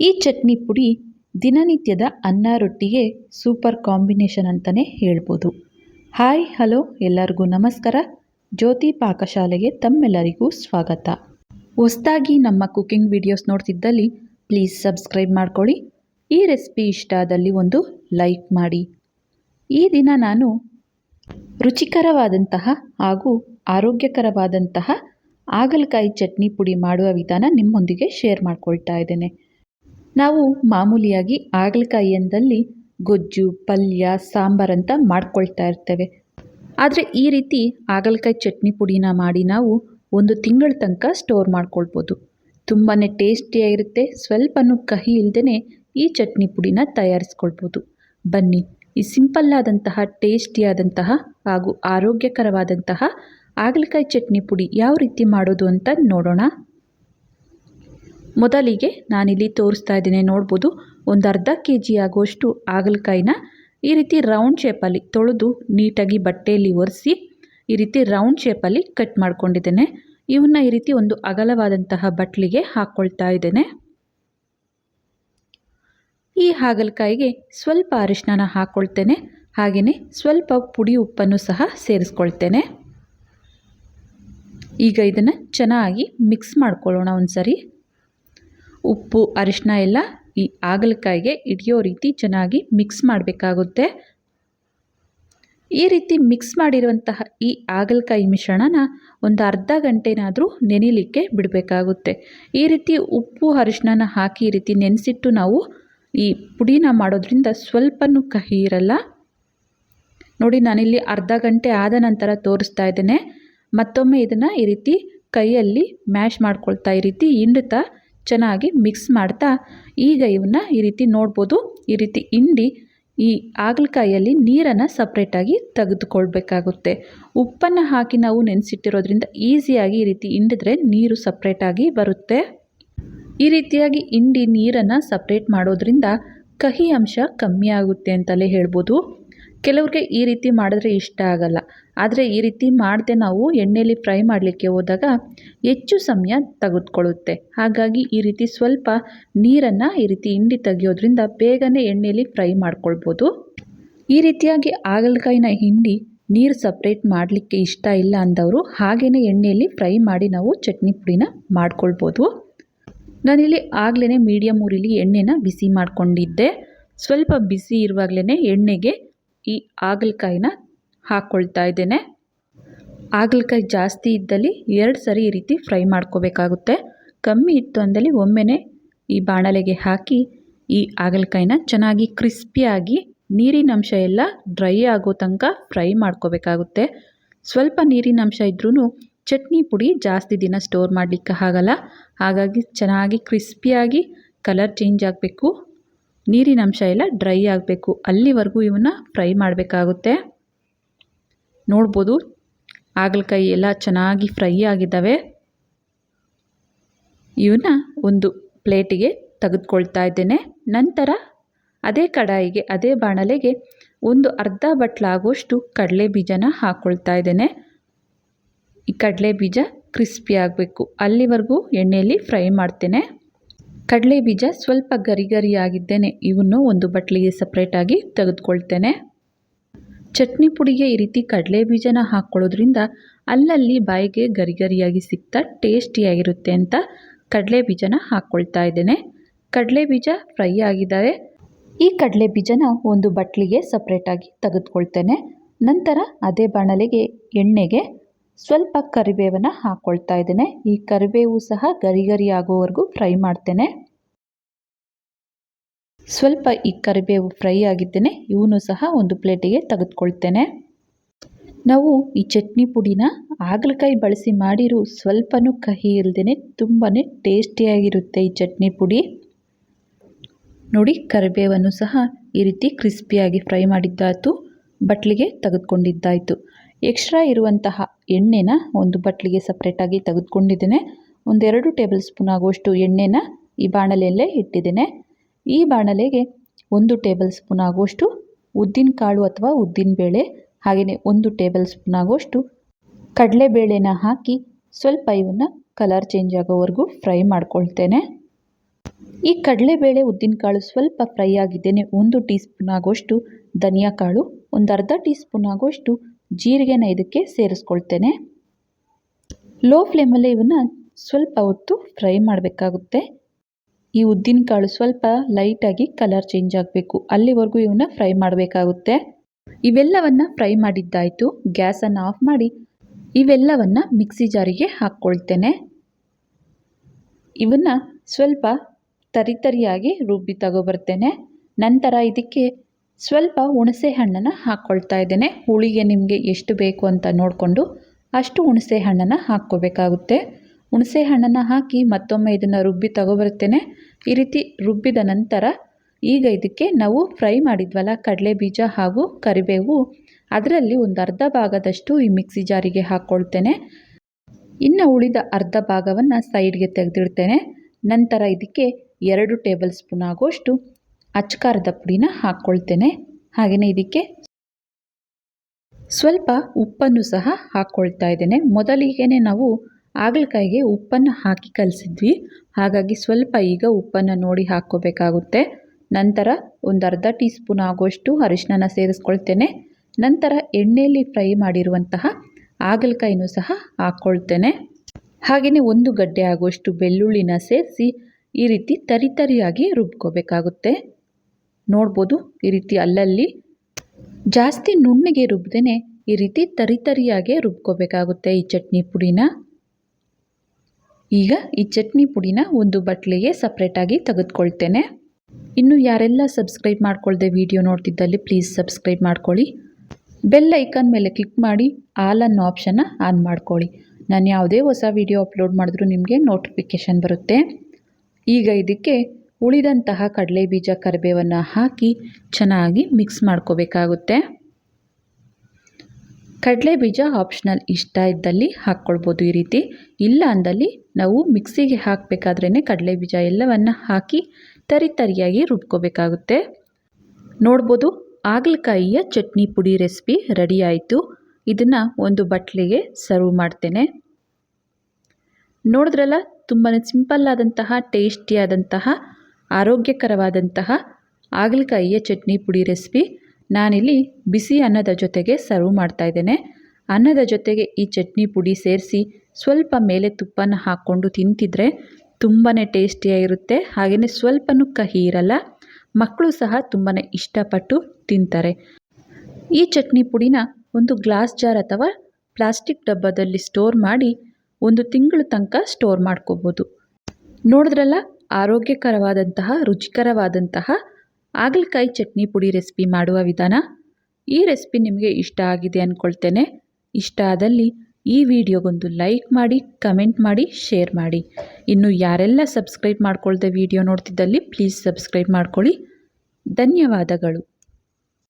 ಈ ಚಟ್ನಿ ಪುಡಿ ದಿನನಿತ್ಯದ ಅನ್ನ ರೊಟ್ಟಿಗೆ ಸೂಪರ್ ಕಾಂಬಿನೇಷನ್ ಅಂತಲೇ ಹೇಳ್ಬೋದು. ಹಾಯ್, ಹಲೋ, ಎಲ್ಲರಿಗೂ ನಮಸ್ಕಾರ. ಜ್ಯೋತಿ ಪಾಕಶಾಲೆಗೆ ತಮ್ಮೆಲ್ಲರಿಗೂ ಸ್ವಾಗತ. ಹೊಸದಾಗಿ ನಮ್ಮ ಕುಕ್ಕಿಂಗ್ ವಿಡಿಯೋಸ್ ನೋಡ್ತಿದ್ದಲ್ಲಿ ಪ್ಲೀಸ್ ಸಬ್ಸ್ಕ್ರೈಬ್ ಮಾಡ್ಕೊಳ್ಳಿ. ಈ ರೆಸಿಪಿ ಇಷ್ಟ ಆದಲ್ಲಿ ಒಂದು ಲೈಕ್ ಮಾಡಿ. ಈ ದಿನ ನಾನು ರುಚಿಕರವಾದಂತಹ ಹಾಗೂ ಆರೋಗ್ಯಕರವಾದಂತಹ ಹಾಗಲಕಾಯಿ ಚಟ್ನಿ ಪುಡಿ ಮಾಡುವ ವಿಧಾನ ನಿಮ್ಮೊಂದಿಗೆ ಶೇರ್ ಮಾಡ್ಕೊಳ್ತಾ ಇದ್ದೇನೆ. ನಾವು ಮಾಮೂಲಿಯಾಗಿ ಹಾಗಲಕಾಯಿ ಎಂದಲ್ಲಿ ಗೊಜ್ಜು, ಪಲ್ಯ ಸಾಂಬಾರಂತ ಮಾಡ್ಕೊಳ್ತಾ ಇರ್ತೇವೆ. ಆದರೆ ಈ ರೀತಿ ಹಾಗಲಕಾಯಿ ಚಟ್ನಿ ಪುಡಿನ ಮಾಡಿ ನಾವು ಒಂದು ತಿಂಗಳ ತನಕ ಸ್ಟೋರ್ ಮಾಡ್ಕೊಳ್ಬೋದು. ತುಂಬಾ ಟೇಸ್ಟಿಯಾಗಿರುತ್ತೆ. ಸ್ವಲ್ಪನೂ ಕಹಿ ಇಲ್ಲದೇ ಈ ಚಟ್ನಿ ಪುಡಿನ ತಯಾರಿಸ್ಕೊಳ್ಬೋದು. ಬನ್ನಿ, ಈ ಸಿಂಪಲ್ ಆದಂತಹ ಟೇಸ್ಟಿಯಾದಂತಹ ಹಾಗೂ ಆರೋಗ್ಯಕರವಾದಂತಹ ಹಾಗಲಕಾಯಿ ಚಟ್ನಿ ಪುಡಿ ಯಾವ ರೀತಿ ಮಾಡೋದು ಅಂತ ನೋಡೋಣ. ಮೊದಲಿಗೆ ನಾನಿಲ್ಲಿ ತೋರಿಸ್ತಾ ಇದ್ದೀನಿ, ನೋಡ್ಬೋದು. ಒಂದು ಅರ್ಧ ಕೆ ಜಿ ಆಗುವಷ್ಟು ಹಾಗಲಕಾಯಿನ ಈ ರೀತಿ ರೌಂಡ್ ಶೇಪಲ್ಲಿ ತೊಳೆದು ನೀಟಾಗಿ ಬಟ್ಟೆಯಲ್ಲಿ ಒರೆಸಿ ಈ ರೀತಿ ರೌಂಡ್ ಶೇಪಲ್ಲಿ ಕಟ್ ಮಾಡ್ಕೊಂಡಿದ್ದೇನೆ. ಇವನ್ನ ಈ ರೀತಿ ಒಂದು ಅಗಲವಾದಂತಹ ಬಟ್ಲಿಗೆ ಹಾಕ್ಕೊಳ್ತಾ ಇದ್ದೇನೆ. ಈ ಹಾಗಲಕಾಯಿಗೆ ಸ್ವಲ್ಪ ಅರಿಶಿನ ಹಾಕ್ಕೊಳ್ತೇನೆ ಹಾಗೆಯೇ ಸ್ವಲ್ಪ ಪುಡಿ ಉಪ್ಪನ್ನು ಸಹ ಸೇರಿಸ್ಕೊಳ್ತೇನೆ. ಈಗ ಇದನ್ನು ಚೆನ್ನಾಗಿ ಮಿಕ್ಸ್ ಮಾಡ್ಕೊಳ್ಳೋಣ ಒಂದು ಸರಿ ಉಪ್ಪು ಅರಿಶಿನ ಎಲ್ಲ ಈ ಹಾಗಲಕಾಯಿಗೆ ಹಿಡಿಯೋ ರೀತಿ ಚೆನ್ನಾಗಿ ಮಿಕ್ಸ್ ಮಾಡಬೇಕಾಗುತ್ತೆ. ಈ ರೀತಿ ಮಿಕ್ಸ್ ಮಾಡಿರುವಂತಹ ಈ ಹಾಗಲಕಾಯಿ ಮಿಶ್ರಣನ ಒಂದು ಅರ್ಧ ಗಂಟೆನಾದರೂ ನೆನಿಲಿಕ್ಕೆ ಬಿಡಬೇಕಾಗುತ್ತೆ. ಈ ರೀತಿ ಉಪ್ಪು ಅರಿಶಿನ ಹಾಕಿ ಈ ರೀತಿ ನೆನೆಸಿಟ್ಟು ನಾವು ಈ ಪುಡಿನ ಮಾಡೋದ್ರಿಂದ ಸ್ವಲ್ಪನೂ ಕಹಿ ಇರಲ್ಲ. ನೋಡಿ, ನಾನಿಲ್ಲಿ ಅರ್ಧ ಗಂಟೆ ಆದ ನಂತರ ತೋರಿಸ್ತಾ ಇದ್ದೇನೆ. ಮತ್ತೊಮ್ಮೆ ಇದನ್ನು ಈ ರೀತಿ ಕೈಯಲ್ಲಿ ಮ್ಯಾಶ್ ಮಾಡ್ಕೊಳ್ತಾ ಈ ರೀತಿ ಹಿಂಡ್ತಾ ಚೆನ್ನಾಗಿ ಮಿಕ್ಸ್ ಮಾಡ್ತಾ ಈಗ ಇವನ್ನ ಈ ರೀತಿ ನೋಡ್ಬೋದು. ಈ ರೀತಿ ಹಿಂಡಿ ಈ ಹಾಗಲಕಾಯಲ್ಲಿ ನೀರನ್ನು ಸಪ್ರೇಟಾಗಿ ತೆಗೆದುಕೊಳ್ಬೇಕಾಗುತ್ತೆ. ಉಪ್ಪನ್ನು ಹಾಕಿ ನಾವು ನೆನೆಸಿಟ್ಟಿರೋದ್ರಿಂದ ಈಸಿಯಾಗಿ ಈ ರೀತಿ ಹಿಂಡಿದ್ರೆ ನೀರು ಸಪ್ರೇಟಾಗಿ ಬರುತ್ತೆ. ಈ ರೀತಿಯಾಗಿ ಹಿಂಡಿ ನೀರನ್ನು ಸಪ್ರೇಟ್ ಮಾಡೋದ್ರಿಂದ ಕಹಿ ಅಂಶ ಕಮ್ಮಿ ಆಗುತ್ತೆ ಅಂತಲೇ ಹೇಳ್ಬೋದು. ಕೆಲವ್ರಿಗೆ ಈ ರೀತಿ ಮಾಡಿದ್ರೆ ಇಷ್ಟ ಆಗಲ್ಲ. ಆದರೆ ಈ ರೀತಿ ಮಾಡದೆ ನಾವು ಎಣ್ಣೆಯಲ್ಲಿ ಫ್ರೈ ಮಾಡಲಿಕ್ಕೆ ಹೋದಾಗ ಹೆಚ್ಚು ಸಮಯ ತೆಗೆದುಕೊಳ್ಳುತ್ತೆ. ಹಾಗಾಗಿ ಈ ರೀತಿ ಸ್ವಲ್ಪ ನೀರನ್ನು ಈ ರೀತಿ ಹಿಂಡಿ ತೆಗೆಯೋದ್ರಿಂದ ಬೇಗನೆ ಎಣ್ಣೆಯಲ್ಲಿ ಫ್ರೈ ಮಾಡ್ಕೊಳ್ಬೋದು. ಈ ರೀತಿಯಾಗಿ ಹಾಗಲಕಾಯಿನ ಹಿಂಡಿ ನೀರು ಸಪ್ರೇಟ್ ಮಾಡಲಿಕ್ಕೆ ಇಷ್ಟ ಇಲ್ಲ ಅಂದವರು ಹಾಗೆಯೇ ಎಣ್ಣೆಯಲ್ಲಿ ಫ್ರೈ ಮಾಡಿ ನಾವು ಚಟ್ನಿ ಪುಡಿನ ಮಾಡ್ಕೊಳ್ಬೋದು. ನಾನಿಲ್ಲಿ ಆಗಲೇ ಮೀಡಿಯಮ್ ಊರಿಲಿ ಎಣ್ಣೆನ ಬಿಸಿ ಮಾಡ್ಕೊಂಡಿದ್ದೆ. ಸ್ವಲ್ಪ ಬಿಸಿ ಇರುವಾಗಲೇ ಎಣ್ಣೆಗೆ ಈ ಹಾಗಲಕಾಯಿನ ಹಾಕ್ಕೊಳ್ತಾ ಇದ್ದೇನೆ. ಹಾಗಲಕಾಯಿ ಜಾಸ್ತಿ ಇದ್ದಲ್ಲಿ ಎರಡು ಸರಿ ಈ ರೀತಿ ಫ್ರೈ ಮಾಡ್ಕೋಬೇಕಾಗುತ್ತೆ. ಕಮ್ಮಿ ಇತ್ತು ಅಂದಲ್ಲಿ ಒಮ್ಮೆನೇ ಈ ಬಾಣಲೆಗೆ ಹಾಕಿ ಈ ಹಾಗಲಕಾಯಿನ ಚೆನ್ನಾಗಿ ಕ್ರಿಸ್ಪಿಯಾಗಿ ನೀರಿನಂಶ ಎಲ್ಲ ಡ್ರೈ ಆಗೋ ತನಕ ಫ್ರೈ ಮಾಡ್ಕೋಬೇಕಾಗುತ್ತೆ. ಸ್ವಲ್ಪ ನೀರಿನಂಶ ಇದ್ರೂ ಚಟ್ನಿ ಪುಡಿ ಜಾಸ್ತಿ ದಿನ ಸ್ಟೋರ್ ಮಾಡಲಿಕ್ಕೆ ಆಗಲ್ಲ. ಹಾಗಾಗಿ ಚೆನ್ನಾಗಿ ಕ್ರಿಸ್ಪಿಯಾಗಿ ಕಲರ್ ಚೇಂಜ್ ಆಗಬೇಕು. ನೀರಿನ ಅಂಶ ಎಲ್ಲ ಡ್ರೈ ಆಗಬೇಕು. ಅಲ್ಲಿವರೆಗೂ ಇವನ್ನ ಫ್ರೈ ಮಾಡಬೇಕಾಗುತ್ತೆ. ನೋಡ್ಬೋದು. ಹಾಗಲಕಾಯಿ ಎಲ್ಲ ಚೆನ್ನಾಗಿ ಫ್ರೈ ಆಗಿದ್ದಾವೆ. ಇವನ್ನ ಒಂದು ಪ್ಲೇಟಿಗೆ ತೆಗೆದುಕೊಳ್ತಾ ಇದ್ದೇನೆ. ನಂತರ ಅದೇ ಕಡಾಯಿಗೆ, ಅದೇ ಬಾಣಲೆಗೆ ಒಂದು ಅರ್ಧ ಬಟ್ಲಾಗುವಷ್ಟು ಕಡಲೆ ಬೀಜನ ಹಾಕ್ಕೊಳ್ತಾ ಇದ್ದೇನೆ. ಈ ಕಡಲೆ ಬೀಜ ಕ್ರಿಸ್ಪಿ ಆಗಬೇಕು. ಅಲ್ಲಿವರೆಗೂ ಎಣ್ಣೆಯಲ್ಲಿ ಫ್ರೈ ಮಾಡ್ತೇನೆ. ಕಡಲೆ ಬೀಜ ಸ್ವಲ್ಪ ಗರಿ ಗರಿಯಾಗಿದ್ದೇನೆ ಇವನ್ನು ಒಂದು ಬಟ್ಲಿಗೆ ಸಪ್ರೇಟಾಗಿ ತೆಗೆದುಕೊಳ್ತೇನೆ. ಚಟ್ನಿ ಪುಡಿಗೆ ಈ ರೀತಿ ಕಡಲೆ ಬೀಜನ ಹಾಕ್ಕೊಳ್ಳೋದ್ರಿಂದ ಅಲ್ಲಲ್ಲಿ ಬಾಯಿಗೆ ಗರಿ ಗರಿಯಾಗಿ ಸಿಗ್ತಾ ಟೇಸ್ಟಿಯಾಗಿರುತ್ತೆ ಅಂತ ಕಡಲೆ ಬೀಜನ ಹಾಕ್ಕೊಳ್ತಾ ಇದ್ದೇನೆ. ಕಡಲೆ ಬೀಜ ಫ್ರೈ ಆಗಿದ್ದಾವೆ ಈ ಕಡಲೆ ಬೀಜನ ಒಂದು ಬಟ್ಲಿಗೆ ಸಪ್ರೇಟಾಗಿ ತೆಗೆದುಕೊಳ್ತೇನೆ. ನಂತರ ಅದೇ ಬಾಣಲೆಗೆ, ಎಣ್ಣೆಗೆ ಸ್ವಲ್ಪ ಕರಿಬೇವನ್ನು ಹಾಕ್ಕೊಳ್ತಾ ಇದ್ದೇನೆ. ಈ ಕರಿಬೇವು ಸಹ ಗರಿ ಗರಿ ಆಗೋವರೆಗೂ ಫ್ರೈ ಮಾಡ್ತೇನೆ. ಸ್ವಲ್ಪ ಈ ಕರಿಬೇವು ಫ್ರೈ ಆಗಿದ್ದೇನೆ. ಇವನು ಸಹ ಒಂದು ಪ್ಲೇಟಿಗೆ ತೆಗೆದುಕೊಳ್ತೇನೆ. ನಾವು ಈ ಚಟ್ನಿ ಪುಡಿನ ಹಾಗಲಕಾಯಿ ಬಳಸಿ ಮಾಡಿರೋ ಸ್ವಲ್ಪನೂ ಕಹಿ ಇಲ್ಲದೇ ತುಂಬಾ ಟೇಸ್ಟಿಯಾಗಿರುತ್ತೆ ಈ ಚಟ್ನಿ ಪುಡಿ. ನೋಡಿ ಕರಿಬೇವನ್ನು ಸಹ ಈ ರೀತಿ ಕ್ರಿಸ್ಪಿಯಾಗಿ ಫ್ರೈ ಮಾಡಿದ್ದಾಯಿತು. ಬಟ್ಲಿಗೆ ತೆಗೆದುಕೊಂಡಿದ್ದಾಯಿತು. ಎಕ್ಸ್ಟ್ರಾ ಇರುವಂತಹ ಎಣ್ಣೆನ ಒಂದು ಬಟ್ಲಿಗೆ ಸಪ್ರೇಟಾಗಿ ತೆಗೆದುಕೊಂಡಿದ್ದೇನೆ. ಒಂದೆರಡು ಟೇಬಲ್ ಸ್ಪೂನ್ ಆಗುವಷ್ಟು ಎಣ್ಣೆನ ಈ ಬಾಣಲೆಯಲ್ಲೇ ಇಟ್ಟಿದ್ದೇನೆ. ಈ ಬಾಣಲೆಗೆ ಒಂದು ಟೇಬಲ್ ಸ್ಪೂನ್ ಆಗುವಷ್ಟು ಉದ್ದಿನ ಕಾಳು ಅಥವಾ ಉದ್ದಿನಬೇಳೆ ಹಾಗೆಯೇ ಒಂದು ಟೇಬಲ್ ಸ್ಪೂನ್ ಆಗುವಷ್ಟು ಕಡಲೆಬೇಳೆನ ಹಾಕಿ ಸ್ವಲ್ಪ ಇವನ್ನು ಕಲರ್ ಚೇಂಜ್ ಆಗೋವರೆಗೂ ಫ್ರೈ ಮಾಡ್ಕೊಳ್ತೇನೆ. ಈ ಕಡಲೆಬೇಳೆ ಉದ್ದಿನಕಾಳು ಸ್ವಲ್ಪ ಫ್ರೈ ಆಗಿದ್ದೇನೆ. ಒಂದು ಟೀ ಸ್ಪೂನ್ ಆಗುವಷ್ಟು ಧನಿಯಾ ಕಾಳು, ಒಂದು ಅರ್ಧ ಟೀ ಸ್ಪೂನ್ ಆಗುವಷ್ಟು ಜೀರಿಗೆನ ಇದಕ್ಕೆ ಸೇರಿಸ್ಕೊಳ್ತೇನೆ. ಲೋ ಫ್ಲೇಮಲ್ಲಿ ಇವನ್ನ ಸ್ವಲ್ಪ ಹೊತ್ತು ಫ್ರೈ ಮಾಡಬೇಕಾಗುತ್ತೆ. ಈ ಉದ್ದಿನಕಾಳು ಸ್ವಲ್ಪ ಲೈಟಾಗಿ ಕಲರ್ ಚೇಂಜ್ ಆಗಬೇಕು. ಅಲ್ಲಿವರೆಗೂ ಇವನ್ನ ಫ್ರೈ ಮಾಡಬೇಕಾಗುತ್ತೆ. ಇವೆಲ್ಲವನ್ನು ಫ್ರೈ ಮಾಡಿದ್ದಾಯಿತು. ಗ್ಯಾಸನ್ನು ಆಫ್ ಮಾಡಿ ಇವೆಲ್ಲವನ್ನು ಮಿಕ್ಸಿ ಜಾರಿಗೆ ಹಾಕ್ಕೊಳ್ತೇನೆ. ಇವನ್ನ ಸ್ವಲ್ಪ ತರಿತರಿಯಾಗಿ ರುಬ್ಬಿ ತಗೊಬರ್ತೇನೆ. ನಂತರ ಇದಕ್ಕೆ ಸ್ವಲ್ಪ ಹುಣಸೆ ಹಣ್ಣನ್ನು ಹಾಕ್ಕೊಳ್ತಾ ಇದ್ದೇನೆ. ಹುಳಿಗೆ ನಿಮಗೆ ಎಷ್ಟು ಬೇಕು ಅಂತ ನೋಡಿಕೊಂಡು ಅಷ್ಟು ಹುಣಸೆ ಹಣ್ಣನ್ನು ಹಾಕ್ಕೋಬೇಕಾಗುತ್ತೆ. ಹುಣಸೆ ಹಣ್ಣನ್ನು ಹಾಕಿ ಮತ್ತೊಮ್ಮೆ ಇದನ್ನು ರುಬ್ಬಿ ತಗೊಬರ್ತೇನೆ ಈ ರೀತಿ ರುಬ್ಬಿದ ನಂತರ ಈಗ ಇದಕ್ಕೆ ನಾವು ಫ್ರೈ ಮಾಡಿದ್ವಲ್ಲ ಕಡಲೆ ಬೀಜ ಹಾಗೂ ಕರಿಬೇವು. ಅದರಲ್ಲಿ ಒಂದು ಅರ್ಧ ಭಾಗದಷ್ಟು ಈ ಮಿಕ್ಸಿ ಜಾರಿಗೆ ಹಾಕ್ಕೊಳ್ತೇನೆ ಇನ್ನು ಉಳಿದ ಅರ್ಧ ಭಾಗವನ್ನು ಸೈಡ್ಗೆ ತೆಗೆದಿಡ್ತೇನೆ. ನಂತರ ಇದಕ್ಕೆ ಎರಡು ಟೇಬಲ್ ಸ್ಪೂನ್ ಆಗುವಷ್ಟು ಅಚ್ಕಾರದ ಪುಡಿನ ಹಾಕ್ಕೊಳ್ತೇನೆ. ಹಾಗೆಯೇ ಇದಕ್ಕೆ ಸ್ವಲ್ಪ ಉಪ್ಪನ್ನು ಸಹ ಹಾಕ್ಕೊಳ್ತಾ ಇದ್ದೇನೆ. ಮೊದಲಿಗೆ ನಾವು ಹಾಗಲಕಾಯಿಗೆ ಉಪ್ಪನ್ನು ಹಾಕಿ ಕಲಸಿದ್ವಿ. ಹಾಗಾಗಿ ಸ್ವಲ್ಪ ಈಗ ಉಪ್ಪನ್ನು ನೋಡಿ ಹಾಕ್ಕೋಬೇಕಾಗುತ್ತೆ. ನಂತರ ಒಂದು ಅರ್ಧ ಟೀ ಸ್ಪೂನ್ ಆಗುವಷ್ಟು ಅರಿಶಿನ ಸೇರಿಸ್ಕೊಳ್ತೇನೆ. ನಂತರ ಎಣ್ಣೆಯಲ್ಲಿ ಫ್ರೈ ಮಾಡಿರುವಂತಹ ಹಾಗಲಕಾಯಿನೂ ಸಹ ಹಾಕ್ಕೊಳ್ತೇನೆ. ಹಾಗೆಯೇ ಒಂದು ಗಡ್ಡೆ ಆಗುವಷ್ಟು ಬೆಳ್ಳುಳ್ಳಿನ ಸೇರಿಸಿ ಈ ರೀತಿ ತರಿತರಿಯಾಗಿ ರುಬ್ಕೋಬೇಕಾಗುತ್ತೆ. ನೋಡ್ಬೋದು ಈ ರೀತಿ ಅಲ್ಲಲ್ಲಿ. ಜಾಸ್ತಿ ನುಣ್ಣಗೆ ರುಬ್ಬದೇ ಈ ರೀತಿ ತರಿತರಿಯಾಗೆ ರುಬ್ಕೋಬೇಕಾಗುತ್ತೆ ಈ ಚಟ್ನಿ ಪುಡಿನ. ಈಗ ಈ ಚಟ್ನಿ ಪುಡಿನ ಒಂದು ಬಟ್ಲಿಗೆ ಸಪ್ರೇಟಾಗಿ ತೆಗೆದುಕೊಳ್ತೇನೆ. ಇನ್ನು ಯಾರೆಲ್ಲ ಸಬ್ಸ್ಕ್ರೈಬ್ ಮಾಡ್ಕೊಳ್ದೆ ವಿಡಿಯೋ ನೋಡ್ತಿದ್ದಲ್ಲಿ ಪ್ಲೀಸ್ ಸಬ್ಸ್ಕ್ರೈಬ್ ಮಾಡ್ಕೊಳ್ಳಿ. ಬೆಲ್ ಐಕಾನ್ ಮೇಲೆ ಕ್ಲಿಕ್ ಮಾಡಿ ಆಲ್ ಅನ್ನೋ ಆಪ್ಷನ್ನ ಆನ್ ಮಾಡ್ಕೊಳ್ಳಿ. ನಾನು ಯಾವುದೇ ಹೊಸ ವಿಡಿಯೋ ಅಪ್ಲೋಡ್ ಮಾಡಿದ್ರೂ ನಿಮಗೆ ನೋಟಿಫಿಕೇಷನ್ ಬರುತ್ತೆ. ಈಗ ಇದಕ್ಕೆ ಉಳಿದಂತಹ ಕಡಲೆ ಬೀಜ ಕರಿಬೇವನ್ನು ಹಾಕಿ ಚೆನ್ನಾಗಿ ಮಿಕ್ಸ್ ಮಾಡ್ಕೋಬೇಕಾಗುತ್ತೆ. ಕಡಲೆ ಬೀಜ ಆಪ್ಷನಲ್ ಇಷ್ಟ ಇದ್ದಲ್ಲಿ ಹಾಕ್ಕೊಳ್ಬೋದು ಈ ರೀತಿ. ಇಲ್ಲ ಅಂದಲ್ಲಿ ನಾವು ಮಿಕ್ಸಿಗೆ ಹಾಕಬೇಕಾದ್ರೇ ಕಡಲೆ ಬೀಜ ಎಲ್ಲವನ್ನು ಹಾಕಿ ತರಿ ತರಿಯಾಗಿ ರುಬ್ಕೋಬೇಕಾಗುತ್ತೆ. ನೋಡ್ಬೋದು ಹಾಗಲಕಾಯಿಯ ಚಟ್ನಿ ಪುಡಿ ರೆಸಿಪಿ ರೆಡಿ ಆಯಿತು. ಇದನ್ನು ಒಂದು ಬಟ್ಲಿಗೆ ಸರ್ವ್ ಮಾಡ್ತೇನೆ. ನೋಡಿದ್ರಲ್ಲ ತುಂಬಾ ಸಿಂಪಲ್ ಆದಂತಹ ಟೇಸ್ಟಿಯಾದಂತಹ ಆರೋಗ್ಯಕರವಾದಂತಹ ಹಾಗಲಕಾಯಿಯ ಚಟ್ನಿ ಪುಡಿ ರೆಸಿಪಿ ನಾನಿಲ್ಲಿ ಬಿಸಿ ಅನ್ನದ ಜೊತೆಗೆ ಸರ್ವ್ ಮಾಡ್ತಾ ಇದ್ದೇನೆ. ಅನ್ನದ ಜೊತೆಗೆ ಈ ಚಟ್ನಿ ಪುಡಿ ಸೇರಿಸಿ ಸ್ವಲ್ಪ ಮೇಲೆ ತುಪ್ಪನ ಹಾಕ್ಕೊಂಡು ತಿಂತಿದ್ರೆ ತುಂಬಾ ಟೇಸ್ಟಿಯಾಗಿರುತ್ತೆ ಹಾಗೆಯೇ ಸ್ವಲ್ಪನೂ ಕಹಿ ಇರಲ್ಲ, ಮಕ್ಕಳು ಸಹ ತುಂಬಾ ಇಷ್ಟಪಟ್ಟು ತಿಂತಾರೆ. ಈ ಚಟ್ನಿ ಪುಡಿನ ಒಂದು ಗ್ಲಾಸ್ ಜಾರ್ ಅಥವಾ ಪ್ಲಾಸ್ಟಿಕ್ ಡಬ್ಬದಲ್ಲಿ ಸ್ಟೋರ್ ಮಾಡಿ ಒಂದು ತಿಂಗಳ ತನಕ ಸ್ಟೋರ್ ಮಾಡ್ಕೋಬೋದು. ನೋಡಿದ್ರಲ್ಲ ಆರೋಗ್ಯಕರವಾದಂತಹ, ರುಚಿಕರವಾದಂತಹ ಹಾಗಲಕಾಯಿ ಚಟ್ನಿ ಪುಡಿ ರೆಸಿಪಿ ಮಾಡುವ ವಿಧಾನ ಈ ರೆಸಿಪಿ ನಿಮಗೆ ಇಷ್ಟ ಆಗಿದೆ ಅಂದ್ಕೊಳ್ತೇನೆ ಇಷ್ಟ ಆದಲ್ಲಿ ಈ ವಿಡಿಯೋಗೊಂದು ಲೈಕ್ ಮಾಡಿ ಕಮೆಂಟ್ ಮಾಡಿ ಶೇರ್ ಮಾಡಿ. ಇನ್ನು ಯಾರೆಲ್ಲ ಸಬ್ಸ್ಕ್ರೈಬ್ ಮಾಡ್ಕೊಳ್ದೆ ವಿಡಿಯೋ ನೋಡ್ತಿದ್ದಲ್ಲಿ ಪ್ಲೀಸ್ ಸಬ್ಸ್ಕ್ರೈಬ್ ಮಾಡ್ಕೊಳ್ಳಿ. ಧನ್ಯವಾದಗಳು.